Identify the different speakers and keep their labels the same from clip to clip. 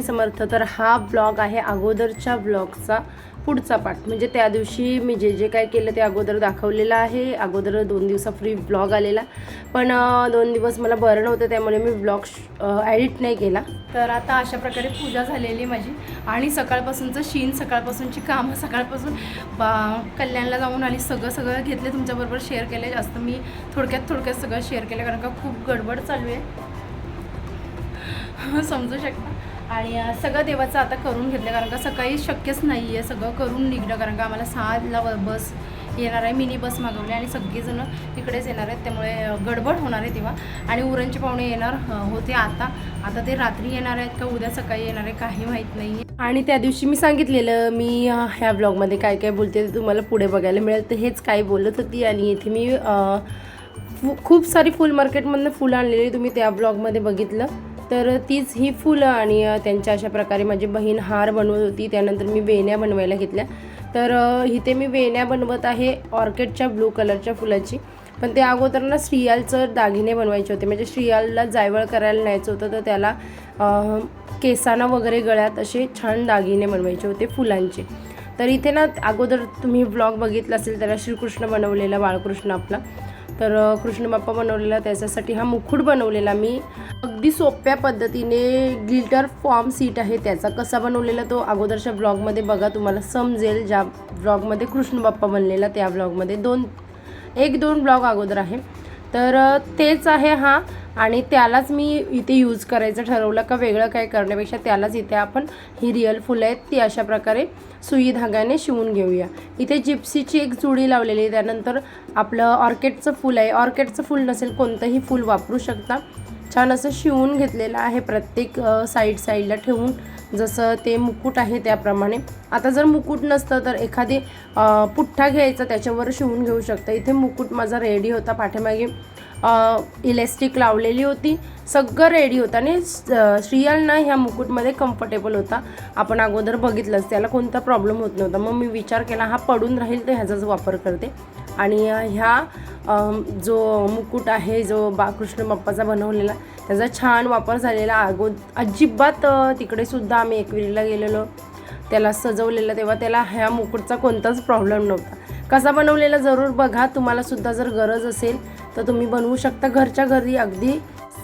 Speaker 1: मी स्वामी समर्थ तर हा ब्लॉग आहे अगोदरच्या ब्लॉगचा पुढचा पाठ म्हणजे त्या दिवशी मी जे जे काय केलं ते अगोदर दाखवलेलं आहे. अगोदर दोन दिवसा फ्री ब्लॉग आलेला. पण दोन दिवस मला बरं नव्हतं त्यामुळे मी ब्लॉग ॲडिट नाही केला.
Speaker 2: तर आता अशा प्रकारे पूजा झालेली माझी. आणि सकाळपासूनचं शीन सकाळपासूनची कामं सकाळपासून बा कल्याणला जाऊन आणि सगळं सगळं घेतले तुमच्याबरोबर शेअर केले. जास्त मी थोडक्यात थोडक्यात सगळं शेअर केलं कारण का खूप गडबड चालू आहे. समजू शकता. आणि सगळं देवाचं आता करून घेतलं कारण का सकाळी शक्यच नाही आहे सगळं करून निघणं. कारण का आम्हाला सहाला बस येणार आहे. मिनी बस मागवली आणि सगळेजणं तिकडेच येणार आहेत. त्यामुळे गडबड होणार आहे तेव्हा. आणि उरणचे पाहुणे येणार होते आता. आता ते रात्री येणार आहेत का उद्या सकाळी येणार आहे काही माहीत नाही
Speaker 1: आणि त्या दिवशी मी सांगितलेलं मी ह्या ब्लॉगमध्ये काय काय बोलते ते तुम्हाला पुढे बघायला मिळेल. तर हेच काय बोलत होती आणि इथे मी फु- खूप सारी फुल मार्केटमधनं फुलं आणलेली तुम्ही त्या ब्लॉगमध्ये बघितलं. तर तीच ही फुलं आणि त्यांच्या अशा प्रकारे माझी बहीण हार बनवत होती. त्यानंतर मी वेण्या बनवायला घेतल्या. तर इथे मी वेण्या बनवत आहे ऑर्किडच्या ब्लू कलरच्या फुलाची. पण ते अगोदर ना श्रियालचं दागिने बनवायचे होते. म्हणजे श्रियालला जायवळ करायला न्यायचं होतं. तर त्याला केसांना वगैरे गळ्यात असे छान दागिने बनवायचे होते फुलांचे. तर इथे ना अगोदर तुम्ही ब्लॉग बघितला असेल त्याला श्रीकृष्ण बनवलेला बाळकृष्ण आपला. तर कृष्णबाप्पा कृष्ण बाप्पा बनवलेला त्याच्यासाठी हा मुकुट बनवलेला मी. अगदी सोप्या पद्धतीने ग्लिटर फॉर्म सीट आहे त्याचा. कसा बनवलेला तो अगोदरच्या ब्लॉगमध्ये बघा तुम्हाला समजेल. ज्या ब्लॉगमध्ये कृष्ण बाप्पा बनलेला त्या ब्लॉगमध्ये दोन एक दोन ब्लॉग अगोदर आहे. तर तेच आहे हा. आणि त्यालाच मी इथे यूज करायचं ठरवलं का वेगळं काय करण्यापेक्षा त्यालाच इथे आपण ही रिअल फुलं आहेत ती अशा प्रकारे सुई धाग्याने शिवून घेऊया. इथे जिप्सीची एक जुडी लावलेली आहे. त्यानंतर आपलं ऑर्किडचं फूल आहे. ऑर्किडचं फूल नसेल कोणतंही फूल वापरू शकता. छान असं शिवून घेतलेलं आहे प्रत्येक साईड साईडला ठेवून. जसं ते मुकुट आहे त्याप्रमाणे. आता जर मुकुट नसतं तर एखादी पुठ्ठा घ्यायचा त्याच्यावर शिवून घेऊ शकता. इथे मुकुट माझा रेडी होता पाठीमागे. इलेस्टिक लावलेली होती. सगळं रेडी होतं आणि स- श्रियालना ह्या मुकुटमध्ये कम्फर्टेबल होता. आपण अगोदर बघितलंच त्याला कोणता प्रॉब्लेम होत नव्हता. मग मी विचार केला हा पडून राहील तर ह्याचाच वापर करते. आणि ह्या जो मुकुट आहे जो बाकृष्ण बाप्पाचा बनवलेला त्याचा छान वापर झालेला अगो अजिबात तिकडेसुद्धा आम्ही एकविरीला गेलेलो. त्याला सजवलेलं तेव्हा त्याला ह्या मुकुटचा कोणताच प्रॉब्लेम नव्हता. कसा बनवलेला जरूर बघा तुम्हाला सुद्धा जर गरज असेल तर तुम्ही बनवू शकता. घरच्या घरी अगदी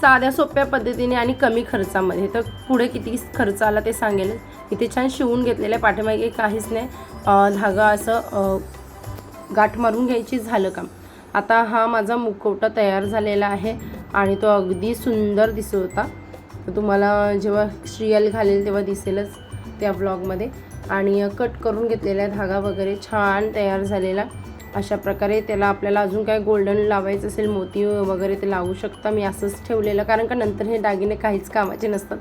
Speaker 1: साध्या सोप्या पद्धतीने आणि कमी खर्चामध्ये. तर पुढे किती खर्च आला ते सांगेल. इथे छान शिवून घेतलेलं आहे पाठीमागे काहीच नाही. धागा असं गाठ मारून घ्यायची झालं काम. आता हा माझा मुखवटा तयार झालेला आहे आणि तो अगदी सुंदर दिसत होता. तुम्हाला जेव्हा श्रियल घालेल तेव्हा दिसेलच त्या ब्लॉगमध्ये. आणि कट करून घेतलेला धागा वगैरे छान तयार झालेला. अशा प्रकारे त्याला आपल्याला अजून काय गोल्डन लावायचं असेल मोती वगैरे ते लावू शकता. मी असंच ठेवलेलं कारण का नंतर हे दागिने काहीच कामाचे नसतात.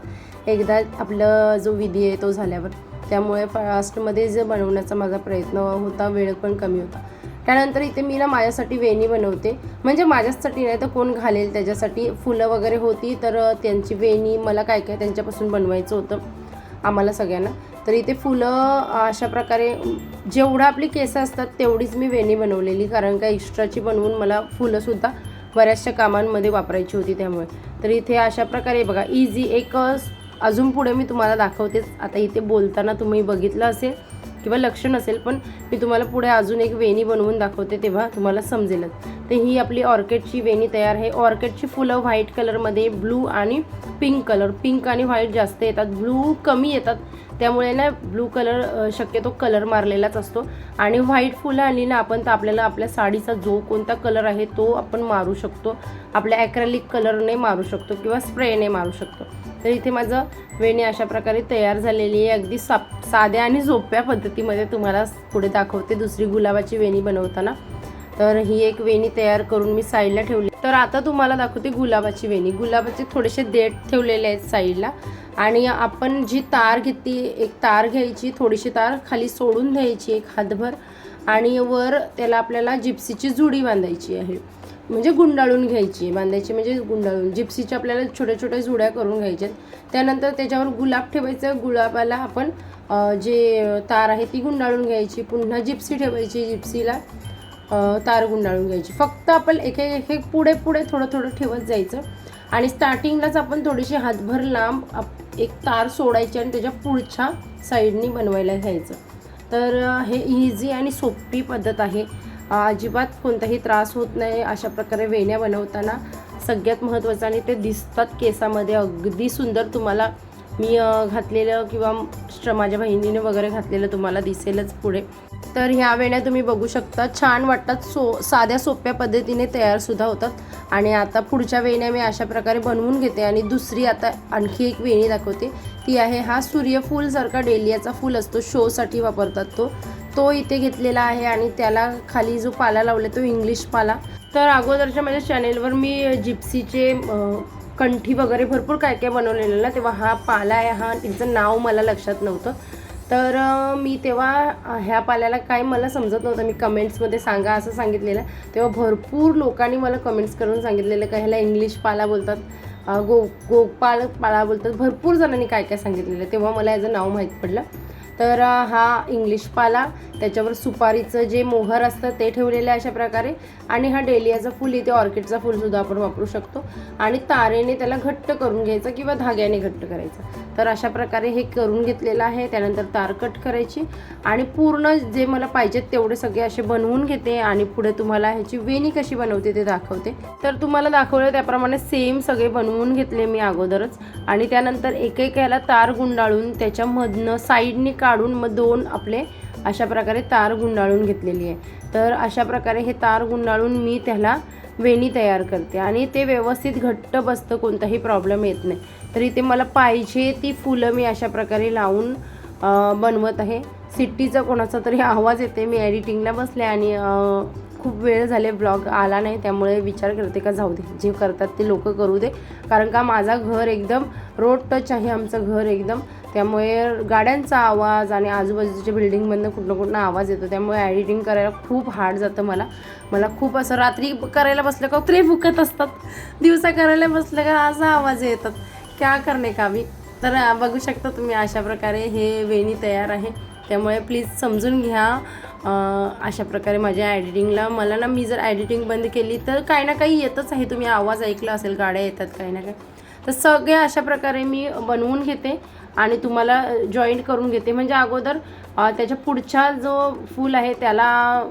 Speaker 1: एकदा आपलं जो विधी आहे तो झाल्यावर. त्यामुळे फास्टमध्ये जे बनवण्याचा माझा प्रयत्न होता वेळ पण कमी होता. त्यानंतर इथे मी ना माझ्यासाठी वेणी बनवते. म्हणजे माझ्याचसाठी नाही तर कोण घालेल त्याच्यासाठी. फुलं वगैरे होती तर त्यांची वेणी मला काय काय त्यांच्यापासून बनवायचं होतं आम्हाला सगळ्यांना. तर इथे फुलं अशा प्रकारे जेवढं आपली केसं असतात तेवढीच मी वेणी बनवलेली. कारण का एक्स्ट्राची बनवून मला फुलंसुद्धा बऱ्याचशा कामांमध्ये वापरायची होती त्यामुळे. तर इथे अशा प्रकारे बघा इझी एक अजून पुढे मी तुम्हाला दाखवतेच. आता इथे बोलताना तुम्ही बघितलं असेल किंवा लक्ष नसेल पण मी तुम्हाला पुढे अजून एक वेणी बनवून दाखवते तेव्हा तुम्हाला समजेलच तर ही आपली ऑर्किडची वेणी तयार आहे. ऑर्किडची फुलं व्हाईट कलरमध्ये ब्लू आणि पिंक कलर. पिंक आणि व्हाईट जास्त येतात. ब्लू कमी येतात. त्यामुळे ना ब्लू कलर शक्यतो कलर मारलेलाच असतो. आणि व्हाईट फुलं आणली ना आपण तर आपल्याला आपल्या साडीचा जो कोणता कलर आहे तो आपण मारू शकतो. आपल्या ॲक्रेलिक कलरने मारू शकतो किंवा स्प्रेने मारू शकतो. तर इथे माझं वेणी अशा प्रकारे तयार झालेली आहे. अगदी सा साध्या आणि सोप्या पद्धतीमध्ये तुम्हाला पुढे दाखवते दुसरी गुलाबाची वेणी बनवताना. तर ही एक वेणी तयार करून मी साईडला ठेवली. तर आता तुम्हाला दाखवते गुलाबाची वेणी. गुलाबाचे थोडेसे देठ ठेवलेले आहेत साईडला. आणि आपण जी तार घेतली एक तार घ्यायची थोडीशी तार खाली सोडून द्यायची एक हातभर. आणि वर त्याला आपल्याला जिप्सीची जुडी बांधायची आहे. म्हणजे गुंडाळून घ्यायची. बांधायची म्हणजे गुंडाळून. जिप्सीच्या आपल्याला छोट्या छोट्या जुड्या करून घ्यायच्या त्यानंतर त्याच्यावर गुलाब ठेवायचं. गुलाबाला आपण जे तार आहे ती गुंडाळून घ्यायची. पुन्हा जिप्सी ठेवायची. जिप्सीला तार गुंडाळून घ्यायची. फक्त आपण एक एक एक एक पुढे पुढे थोडं थोडं ठेवत जायचं. आणि स्टार्टिंगलाच आपण थोडीशी हातभर लांब आप- एक तार सोडायची आणि त्याच्या पुढच्या साईडनी बनवायला घ्यायचं. तर हे इझी आणि सोपी पद्धत आहे. अजिबात कोणताही त्रास होत नाही अशा प्रकारे वेण्या बनवताना. सगळ्यात महत्त्वाचं आणि ते दिसतात केसामध्ये. अगदी सुंदर तुम्हाला मी घातलेलं किंवा माझ्या बहिणीने वगैरे घातलेलं तुम्हाला दिसेलच पुढे. तर ह्या वेण्या तुम्ही बघू शकता. छान वाटतात सो साध्या सोप्या पद्धतीने तयारसुद्धा होतात. आणि आता पुढच्या वेण्या मी अशा प्रकारे बनवून घेते आणि दुसरी आता आणखी एक वेणी दाखवते. ती आहे हा सूर्यफूलसारखा डेलियाचा फूल असतो. शोसाठी वापरतात तो. तो इथे घेतलेला आहे आणि त्याला खाली जो पाला लावला तो इंग्लिश पाला. तर अगोदरच्या माझ्या चॅनेलवर मी जिप्सीचे कंठी वगैरे भरपूर काय काय बनवलेलं ना तेव्हा हा पाला आहे. हा तिचं नाव मला लक्षात नव्हतं. तर मी तेव्हा ह्या पाल्याला काय मला समजत नव्हतं. मी कमेंट्समध्ये सांगा असं सांगितलेलं. तेव्हा भरपूर लोकांनी मला कमेंट्स करून सांगितलेलं का ह्याला इंग्लिश पाला बोलतात. गो गोपाल पाला बोलतात. भरपूर जणांनी काय काय सांगितलेलं. तेव्हा मला याचं नाव माहीत पडलं. तर हा इंग्लिश पाला. त्याच्यावर सुपारीचं जे मोहर असतं ते ठेवलेलं आहे अशा प्रकारे. आणि हा डेलियाचा फूल इथे ऑर्किडचा फूलसुद्धा आपण वापरू शकतो. आणि तारेने त्याला घट्ट करून घ्यायचं किंवा धाग्याने घट्ट करायचं. तर अशा प्रकारे हे करून घेतलेलं आहे. त्यानंतर तार कट करायची. आणि पूर्ण जे मला पाहिजेत तेवढे सगळे असे बनवून घेते. आणि पुढे तुम्हाला ह्याची वेणी कशी बनवते ते दाखवते. तर तुम्हाला दाखवलं त्याप्रमाणे सेम सगळे बनवून घेतले मी अगोदरच. आणि त्यानंतर एक एक याला तार गुंडाळून त्याच्यामधनं साईडनी काढून मग दोन आपले अशा प्रकारे तार गुंडाळून घेतलेली आहे. तर अशा प्रकारे हे तार गुंडाळून मी त्याला वेणी तयार करते आणि ते व्यवस्थित घट्ट बसतं कोणताही प्रॉब्लेम येत नाही. तर इथे मला पाहिजे ती फुलं मी अशा प्रकारे लावून बनवत आहे. सिट्टीचा कोणाचा तरी आवाज येते मी एडिटिंगला बसले आणि खूप वेळ झाले ब्लॉग आला नाही त्यामुळे विचार करते का जाऊ दे जे करतात ते लोक करू दे. कारण का माझा घर एकदम रोड टच आहे आमचं घर एकदम. त्यामुळे गाड्यांचा आवाज आणि आजूबाजूच्या बिल्डिंगमधनं कुठनं कुठनं आवाज येतो त्यामुळे एडिटिंग करायला खूप हार्ड जातं मला. मला खूप असं रात्री करायला बसलं का त्रे फुकत असतात. दिवसा करायला बसलं का असा आवाज येतात. क्या करणे का मी तर बघू शकता तुम्ही अशा प्रकारे हे वेणी तयार आहे. त्यामुळे प्लीज समजून घ्या. अशा प्रकारे माझ्या एडिटिंगला मला ना मी जर एडिटिंग बंद केली तर काही ना काही येतच आहे. तुम्ही आवाज ऐकला असेल गाड्या येतात काही ना काही. तर सगळे अशा प्रकारे मी बनवून घेते आणि तुम्हाला जॉईंट करून घेते. म्हणजे अगोदर त्याच्या पुढचा जो फूल आहे त्याला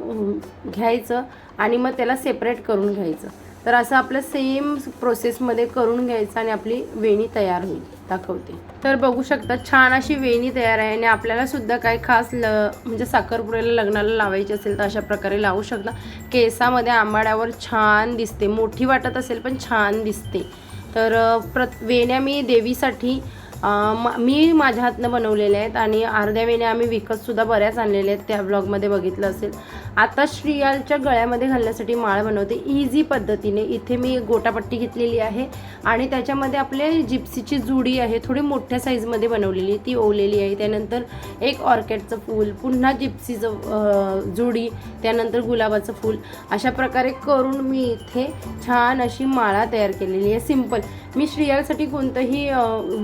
Speaker 1: घ्यायचं आणि मग त्याला सेपरेट करून घ्यायचं. तर असं आपलं सेम प्रोसेसमध्ये करून घ्यायचं आणि आपली वेणी तयार होईल. दाखवते. तर बघू शकता छान अशी वेणी तयार आहे आणि आपल्याला सुद्धा काही खास ल म्हणजे साखरपुड्याला लग्नाला लावायची असेल तर अशा प्रकारे लावू शकता. केसामध्ये आंबाड्यावर छान दिसते. मोठी वाटत असेल पण छान दिसते. तर प्र प्रत वेण्या मी देवीसाठी म- मी माझ्या हातनं बनवलेल्या आहेत आणि अर्ध्या वेण्या आम्ही विकतसुद्धा बऱ्याच आणलेल्या आहेत त्या ब्लॉगमध्ये बघितलं असेल. आता श्रियालच्या गळ्यामध्ये घालण्यासाठी माळ बनवते. इझी पद्धतीने. इथे मी गोटापट्टी घेतलेली आहे. आणि त्याच्यामध्ये आपले जिप्सीची जुडी आहे. थोडी मोठ्या साईजमध्ये बनवलेली. ती ओवलेली आहे. त्यानंतर एक ऑर्किडचं फूल पुन्हा जिप्सीचं जुडी त्यानंतर गुलाबाचं फूल. अशा प्रकारे करून मी इथे छान अशी माळा तयार केलेली आहे. सिंपल मी श्रियालसाठी कोणतंही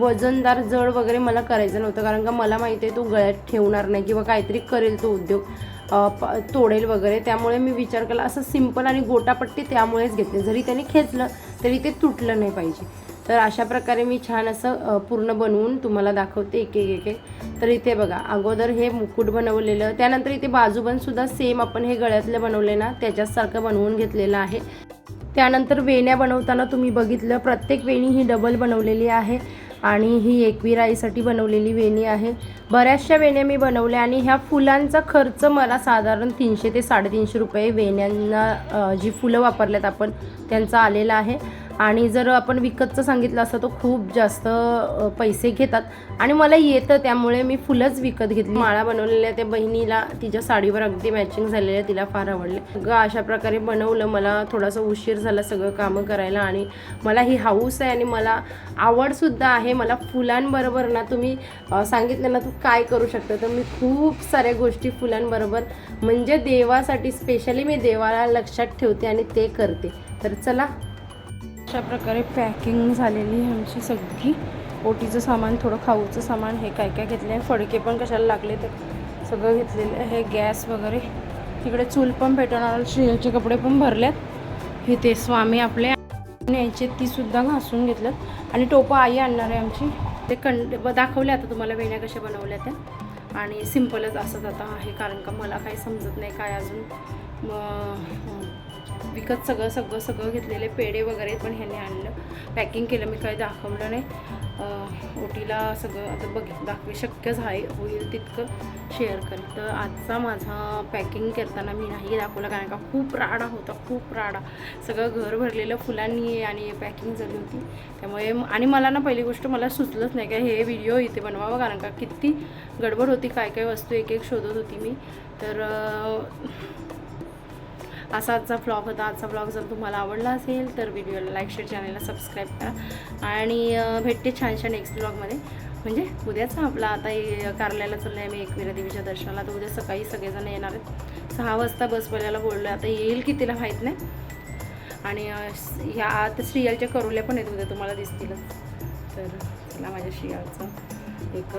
Speaker 1: वजनदार जड वगैरे मला करायचं नव्हतं. कारण का मला माहिती आहे तो गळ्यात ठेवणार नाही किंवा काहीतरी करेल तो उद्योग. तोडेल वगैरे त्यामुळे मी विचार केला असं सिंपल आणि गोटापट्टी त्यामुळेच घेतली. जरी त्याने खेचलं तरी ते तुटलं नाही पाहिजे. तर अशा प्रकारे मी छान असं पूर्ण बनवून तुम्हाला दाखवते एक एक एक एक. तर इथे बघा अगोदर हे मुकुट बनवलेलं त्यानंतर इथे बाजूबनसुद्धा सेम आपण हे गळ्यातलं बनवले ना त्याच्याचसारखं बनवून घेतलेलं आहे. त्यानंतर वेण्या बनवताना तुम्ही बघितलं प्रत्येक वेणी ही डबल बनवलेली आहे. आणि ही एकविराईसाठी बनवलेली वेणी आहे. बऱ्याचशा वेण्या मी बनवल्या आणि ह्या फुलांचा खर्च मला साधारण तीनशे ते साडेतीनशे रुपये वेण्यांना जी फुलं वापरल्यात आपण त्यांचा आलेला आहे. आणि जर आपण विकतचं सांगितलं असतं तर खूप जास्त पैसे घेतात. आणि मला येतं त्यामुळे मी फुलंच विकत घेतली. माळा बनवलेल्या त्या बहिणीला तिच्या साडीवर अगदी मॅचिंग झालेल्या तिला फार आवडले. ग अशा प्रकारे बनवलं. मला थोडासा उशीर झाला सगळं कामं करायला आणि मला ही हाऊस आहे आणि मला आवडसुद्धा आहे. मला फुलांबरोबर ना तुम्ही सांगितलं ना तू काय करू शकता? तर मी खूप साऱ्या गोष्टी फुलांबरोबर म्हणजे देवासाठी स्पेशली मी देवाला लक्षात ठेवते आणि ते करते. तर चला अशा प्रकारे पॅकिंग झालेली आहे आमची सगळी. ओटीचं सामान थोडं खाऊचं सामान हे काय काय घेतलं आहे फडके पण कशाला लागले तर सगळं घेतलेलं आहे. गॅस वगैरे. तिकडे चूल पण भेटणार श्रेयाचे कपडे पण भरलेत. हे ते स्वामी आपले
Speaker 2: न्यायचे तीसुद्धा घासून घेतल्यात. आणि टोपं आई आणणार आहे आमची. ते कंड दाखवले आता तुम्हाला वेण्या कशा बनवल्या त्या. आणि सिम्पलच असंच आता. आहे कारण का मला काही समजत नाही काय अजून. मग विकत सगळं सगळं सगळं घेतलेले पेढे वगैरे पण ह्याने आणलं. पॅकिंग केलं मी काही दाखवलं नाही. ओटीला सगळं आता बघ दाखवे शक्यच आहे होईल तितकं शेअर करेल तर आजचा माझा पॅकिंग करताना मी नाही दाखवलं कारण का खूप राडा होता खूप राडा. सगळं घर भरलेलं फुलांनी आणि पॅकिंग झाली होती. त्यामुळे आणि मला ना पहिली गोष्ट मला सुचलंच नाही का हे व्हिडिओ इथे बनवावं कारण का किती गडबड होती काय काय वस्तू एक एक शोधत होती मी. तर असा आजचा ब्लॉग होता आजचा ब्लॉग जर तुम्हाला आवडला असेल तर व्हिडिओला लाईक शेअर चॅनलला सबस्क्राईब करा. आणि भेटते छान छान नेक्स्ट ब्लॉगमध्ये म्हणजे उद्याचा आपला आता कार्यालयाला चाललं आहे मी एकविरा देवीच्या दर्शनाला. तर उद्या सकाळी सगळेजण येणार आहेत. सहा वाजता बसवाल्याला बोललो आता येईल की तिला माहीत नाही. आणि ह्या आता श्रियालच्या करोल्या पण आहेत उद्या तुम्हाला दिसतीलच. तर चला माझ्या श्रियालचं एक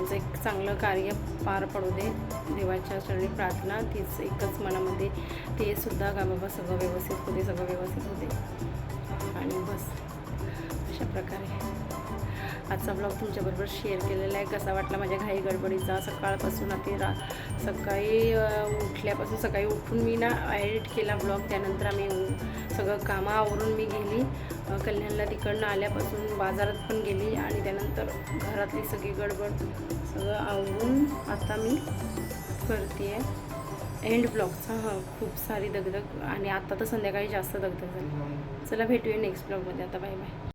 Speaker 2: माझं एक चांगलं कार्य पार पडू दे. देवाच्या चरणी प्रार्थना तीच एकच मनामध्ये ते सुद्धा का बाबा सगळं व्यवस्थित होते सगळं व्यवस्थित होते. आणि बस अशा प्रकारे. आजचा ब्लॉग तुमच्याबरोबर शेअर केलेला आहे. कसा वाटला माझ्या घाई गडबडीचा? सकाळपासून आता रा सकाळी उठल्यापासून सकाळी उठून मी ना एडिट केला ब्लॉग त्यानंतर आम्ही सगळं कामं आवरून मी गेली. कल्याणला तिकडनं आल्यापासून बाजारात पण गेली आणि त्यानंतर घरातली सगळी गडबड सगळं आवरून आता मी करते आहे एंड ब्लॉगचा हां खूप सारी दगदग आणि आता तर संध्याकाळी जास्त दगदग झाली. चला भेटूया नेक्स्ट ब्लॉगमध्ये आता बाय बाय